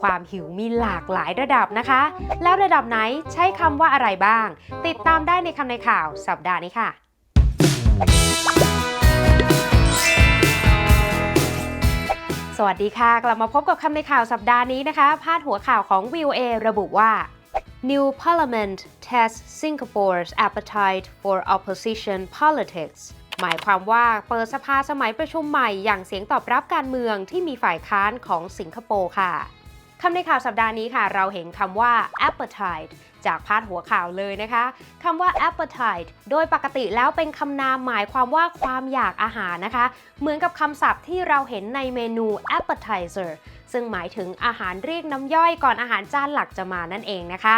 ความหิวมีหลากหลายระดับนะคะ แล้วระดับไหนใช้คำว่าอะไรบ้าง ติดตามได้ในคำในข่าวสัปดาห์นี้ค่ะ สวัสดีค่ะ กลับมาพบกับคำในข่าวสัปดาห์นี้นะคะ พาดหัวข่าวของ VOA ระบุว่า New Parliament tests Singapore's appetite for opposition politics หมายความว่าเปิดสภาสมัยประชุมใหม่อย่างเสียงตอบรับการเมืองที่มีฝ่ายค้านของสิงคโปร์ค่ะ คำในข่าวสัปดาห์นี้ค่ะ เราเห็นคำว่า appetite จากพาดหัวข่าวเลยนะคะคำว่า appetite โดยปกติแล้วเป็นคำนามหมายความว่าความอยากอาหารนะคะ เหมือนกับคำศัพท์ที่เราเห็นในเมนู appetizer ซึ่งหมายถึงอาหารเรียกน้ำย่อยก่อนอาหารจานหลักจะมานั่นเองนะคะ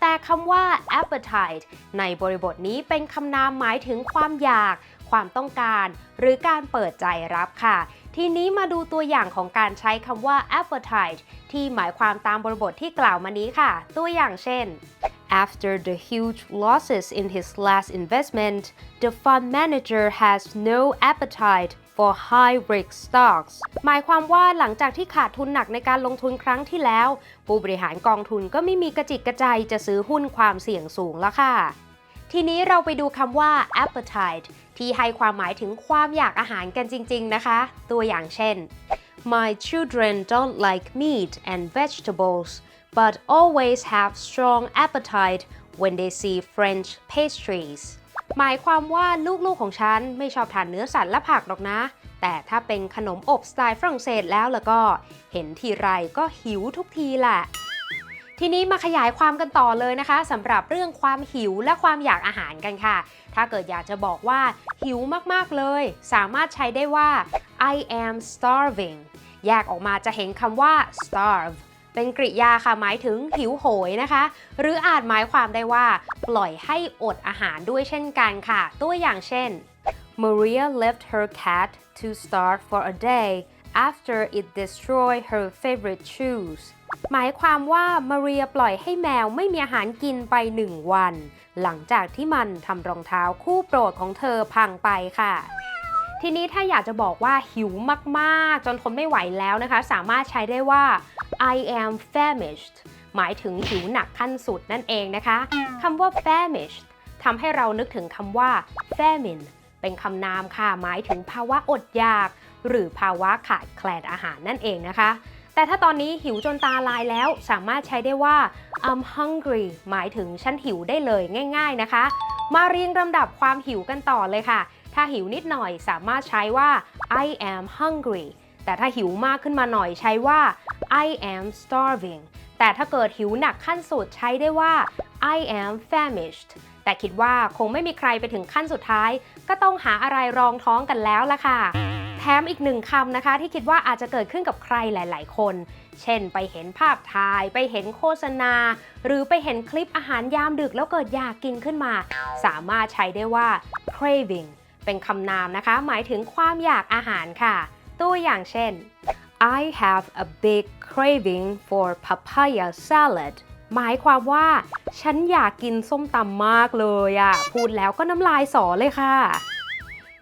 แต่คำว่า appetite ในบริบทนี้เป็นคำนามหมายถึงความอยาก ความต้องการ หรือการเปิดใจรับค่ะ ทีนี้มาดูตัวอย่างของการใช้คำว่า appetite ที่หมายความตามบริบทที่กล่าวมานี้ค่ะ ตัวอย่างเช่น After the huge losses in his last investment, the fund manager has no appetite for high risk stocks หมายความว่าหลังจากที่ขาดทุนหนักในการลงทุนครั้งที่แล้ว ผู้บริหารกองทุนก็ไม่มีกระจิตกระใจจะซื้อหุ้นความเสี่ยงสูงแล้วค่ะ ทีนี้เราไปดูคำว่า appetite ที่ให้ความหมายถึงความอยากอาหารกันจริง ๆ นะคะ ตัวอย่างเช่น My children don't like meat and vegetables but always have strong appetite when they see French pastries หมายความว่าลูกๆของฉันไม่ชอบทานเนื้อสัตว์และผักหรอกนะ แต่ถ้าเป็นขนมอบสไตล์ฝรั่งเศสแล้วแล้วก็ เห็นทีไรก็หิวทุกทีแหละ ทีนี้มาขยายความกันต่อเลยนะคะสำหรับเรื่องความหิวและความอยากอาหารกันค่ะ ถ้าเกิดอยากจะบอกว่าหิวมากๆเลย สามารถใช้ได้ว่า I am starving แยกออกมาจะเห็นคำว่า starve เป็นกริยาค่ะหมายถึงหิวโหยนะคะ หรืออาจหมายความได้ว่า ปล่อยให้อดอาหารด้วยเช่นกันค่ะ ตัวอย่างเช่น Maria left her cat to starve for a day after it destroyed her favorite shoes หมายความว่ามาเรียปล่อยให้แมวไม่มีอาหารกินไปหนึ่งวัน หลังจากที่มันทำรองเท้าคู่โปรดของเธอพังไปค่ะ ทีนี้ถ้าอยากจะบอกว่าหิวมากๆ จนทนไม่ไหวแล้วนะคะ สามารถใช้ได้ว่า I am famished หมายถึงหิวหนักขั้นสุดนั่นเองนะคะคำว่า famished ทำให้เรานึกถึงคำว่า famine เป็นคำนามค่ะ หมายถึงภาวะอดอยาก หรือภาวะขาดแคลนอาหารนั่นเองนะคะ แต่ถ้าตอนนี้หิวจนตาลายแล้ว สามารถใช้ได้ว่า I'm hungry หมายถึงฉันหิวได้เลยง่าย ๆนะคะ มาเรียงลำดับความหิวกันต่อเลยค่ะ ถ้าหิวนิดหน่อยสามารถใช้ว่า I am hungry แต่ถ้าหิวมากขึ้นมาหน่อยใช้ว่า I am starving แต่ถ้าเกิดหิวหนักขั้นสุดใช้ได้ว่า I am famished แต่คิดว่าคงไม่มีใครไปถึงขั้นสุดท้าย ก็ต้องหาอะไรรองท้องกันแล้วล่ะค่ะ แถมอีกหนึ่งคำนะคะ ที่คิดว่าอาจจะเกิดขึ้นกับใครหลาย ๆ คน เช่น ไปเห็นภาพถ่าย ไปเห็นโฆษณา หรือไปเห็นคลิปอาหารยามดึกแล้วเกิดอยากกินขึ้นมา สามารถใช้ได้ว่า craving เป็นคำนามนะคะ หมายถึงความอยากอาหารค่ะ ตัวอย่างเช่น I have a big craving for papaya salad หมายความว่า ฉันอยากกินส้มตำมากเลยอะพูดแล้วก็น้ำลายสอเลยค่ะ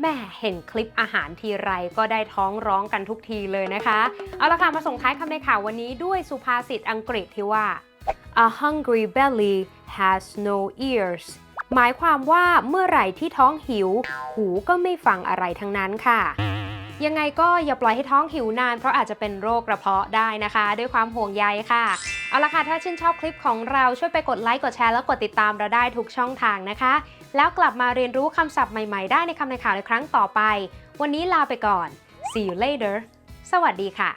แม่เห็นคลิปอาหารทีไรก็ได้ท้องร้องกันทุกทีเลยนะคะ เอาละค่ะ มาส่งท้ายคำในข่าววันนี้ด้วยสุภาษิตอังกฤษที่ว่า a hungry belly has no ears หมายความว่าเมื่อไหร่ที่ท้องหิว หูก็ไม่ฟังอะไรทั้งนั้นค่ะยังไงก็อย่าปล่อยให้ท้องหิวนาน เพราะอาจจะเป็นโรคกระเพาะได้นะคะ ด้วยความห่วงใยค่ะ เอาละค่ะถ้าชื่นชอบคลิปของเราช่วยไปกดไลค์กดแชร์แล้วกดติดตามเราได้ทุกช่องทางนะคะ แล้วกลับมาเรียนรู้คำศัพท์ใหม่ๆ ได้ในคำในข่าวในครั้งต่อไป วันนี้ลาไปก่อน see you later สวัสดีค่ะ